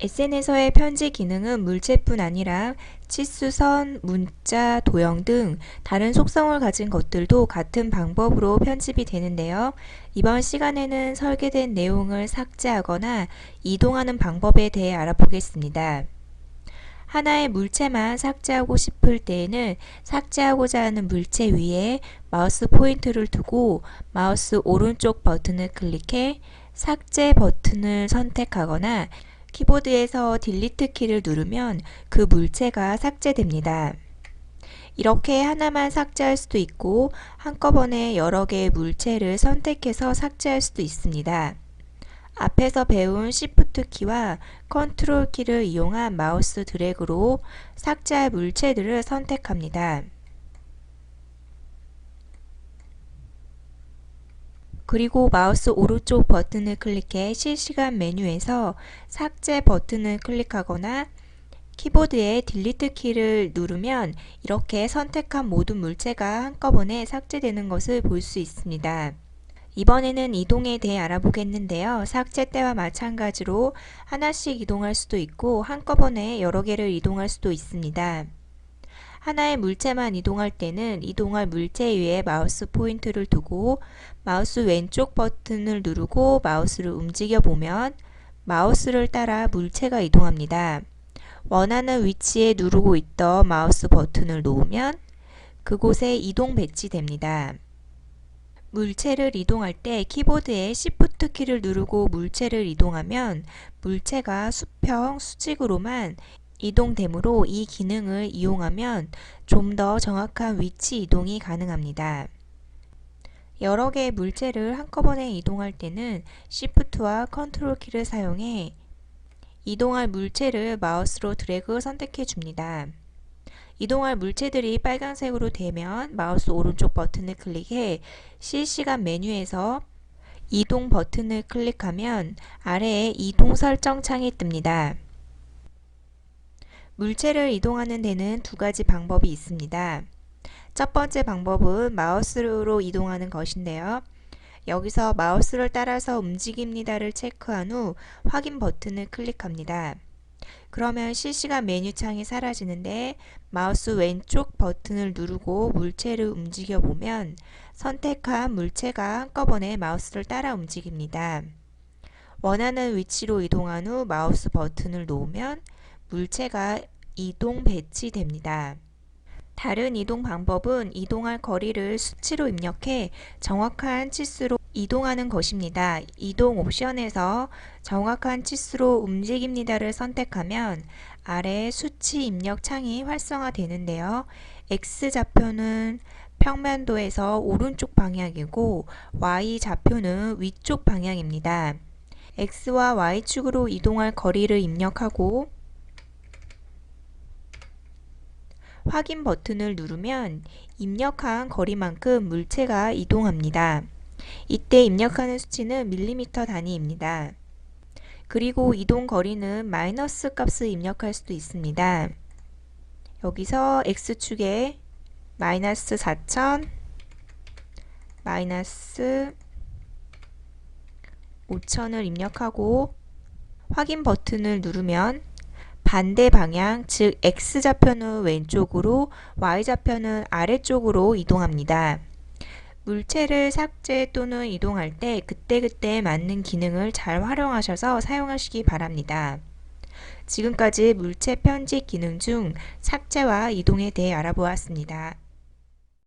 SN에서의 편지 기능은 물체뿐 아니라 치수선, 문자, 도형 등 다른 속성을 가진 것들도 같은 방법으로 편집이 되는데요. 이번 시간에는 설계된 내용을 삭제하거나 이동하는 방법에 대해 알아보겠습니다. 하나의 물체만 삭제하고 싶을 때에는 삭제하고자 하는 물체 위에 마우스 포인트를 두고 마우스 오른쪽 버튼을 클릭해 삭제 버튼을 선택하거나 키보드에서 딜리트 키를 누르면 그 물체가 삭제됩니다. 이렇게 하나만 삭제할 수도 있고 한꺼번에 여러 개의 물체를 선택해서 삭제할 수도 있습니다. 앞에서 배운 Shift 키와 컨트롤 키를 이용한 마우스 드래그로 삭제할 물체들을 선택합니다. 그리고 마우스 오른쪽 버튼을 클릭해 실시간 메뉴에서 삭제 버튼을 클릭하거나 키보드의 딜리트 키를 누르면 이렇게 선택한 모든 물체가 한꺼번에 삭제되는 것을 볼 수 있습니다. 이번에는 이동에 대해 알아보겠는데요. 삭제 때와 마찬가지로 하나씩 이동할 수도 있고 한꺼번에 여러 개를 이동할 수도 있습니다. 하나의 물체만 이동할 때는 이동할 물체 위에 마우스 포인트를 두고 마우스 왼쪽 버튼을 누르고 마우스를 움직여 보면 마우스를 따라 물체가 이동합니다. 원하는 위치에 누르고 있던 마우스 버튼을 놓으면 그곳에 이동 배치됩니다. 물체를 이동할 때 키보드에 Shift 키를 누르고 물체를 이동하면 물체가 수평, 수직으로만 이동되므로 이 기능을 이용하면 좀 더 정확한 위치 이동이 가능합니다. 여러 개의 물체를 한꺼번에 이동할 때는 Shift와 컨트롤 키를 사용해 이동할 물체를 마우스로 드래그 선택해 줍니다. 이동할 물체들이 빨간색으로 되면 마우스 오른쪽 버튼을 클릭해 실시간 메뉴에서 이동 버튼을 클릭하면 아래에 이동 설정 창이 뜹니다. 물체를 이동하는 데는 두 가지 방법이 있습니다. 첫 번째 방법은 마우스로 이동하는 것인데요. 여기서 마우스를 따라서 움직입니다를 체크한 후 확인 버튼을 클릭합니다. 그러면 실시간 메뉴창이 사라지는데 마우스 왼쪽 버튼을 누르고 물체를 움직여 보면 선택한 물체가 한꺼번에 마우스를 따라 움직입니다. 원하는 위치로 이동한 후 마우스 버튼을 놓으면 물체가 이동 배치됩니다. 다른 이동 방법은 이동할 거리를 수치로 입력해 정확한 치수로 이동하는 것입니다. 이동 옵션에서 정확한 치수로 움직입니다를 선택하면 아래 수치 입력 창이 활성화되는데요. X좌표는 평면도에서 오른쪽 방향이고 Y좌표는 위쪽 방향입니다. X와 Y축으로 이동할 거리를 입력하고 확인 버튼을 누르면 입력한 거리만큼 물체가 이동합니다. 이때 입력하는 수치는 밀리미터 단위입니다. 그리고 이동 거리는 마이너스 값을 입력할 수도 있습니다. 여기서 X축에 마이너스 4,000 마이너스 5,000을 입력하고 확인 버튼을 누르면 반대 방향, 즉 X좌표는 왼쪽으로, Y좌표는 아래쪽으로 이동합니다. 물체를 삭제 또는 이동할 때 그때그때 맞는 기능을 잘 활용하셔서 사용하시기 바랍니다. 지금까지 물체 편집 기능 중 삭제와 이동에 대해 알아보았습니다.